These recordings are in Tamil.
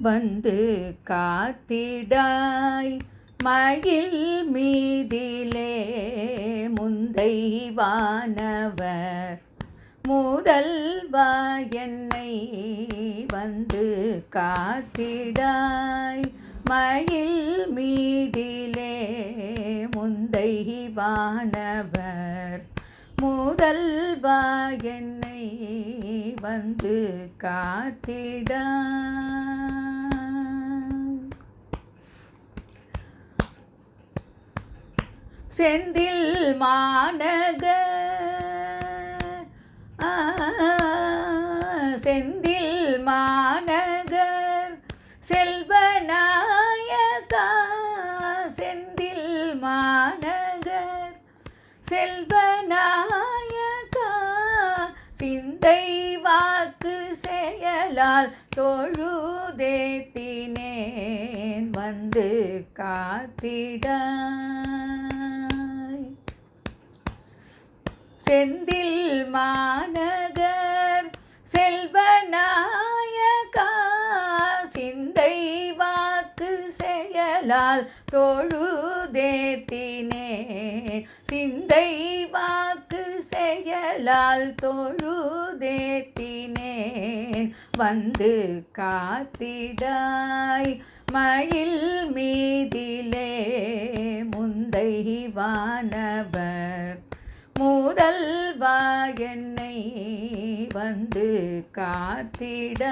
வந்து காத்திடாய். மயில் மீதிலே முந்தை வானவர். முதல்வா என்னை வந்து காத்திடாய். மயில் மீதிலே முந்தை வானவர். முதல்வா என்னை வந்து காத்திடாய். செந்தில் மாநக. செந்தில் மாநகர். செல்வநாயகா. செந்தில் மாநகர். செல்வநாயகா. சிந்தை வாக்கு செயலால் தொழுதேத்தினேன் வந்து காத்திட. செந்தில் மாநகர் செல்வநாயகா சிந்தை வாக்கு செயலால் தொழுதேத்தினேன். சிந்தை வாக்கு செயலால் தொழுதேத்தினேன். வந்து காத்திடாய் மயில் மீதிலே முந்தை வானவர் முதல்வா என்னை வந்து காத்திட.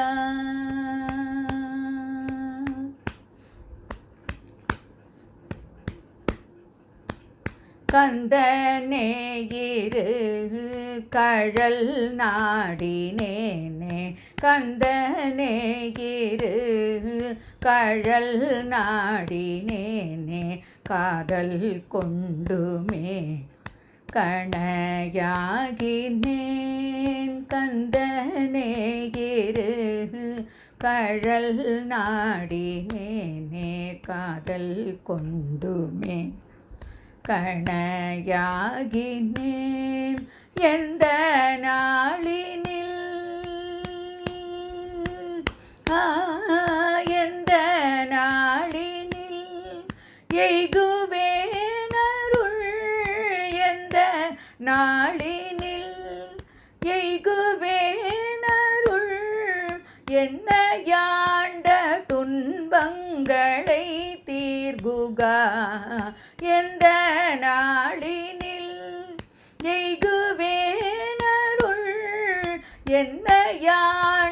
கந்தனே இரு கழல் நாடினேனே. கந்தனே இரு கழல் நாடினேனே. காதல் கொண்டுமே கணையாகினேன். கந்தனே இரு கழல் நாடினேனே காதல் கொண்டுமே. கணையாகினேன். எந்த நாளினில் எய்குவேனருள் என்ன யாண்ட துன்பங்களை தீர்குகா. எந்த நாளினில் எய்குவேனருள் என்ன யாண்டு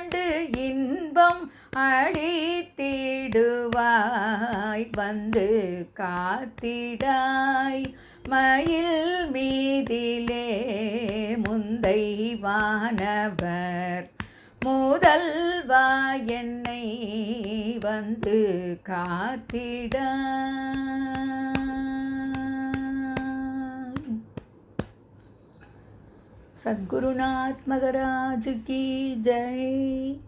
அழித்திடுவாய் வந்து காத்திடாய். மயில் மீதிலே முந்தை வானவர் முதல்வா என்னை வந்து காத்திட சத்குருநாத் மகராஜ் கி ஜெய்.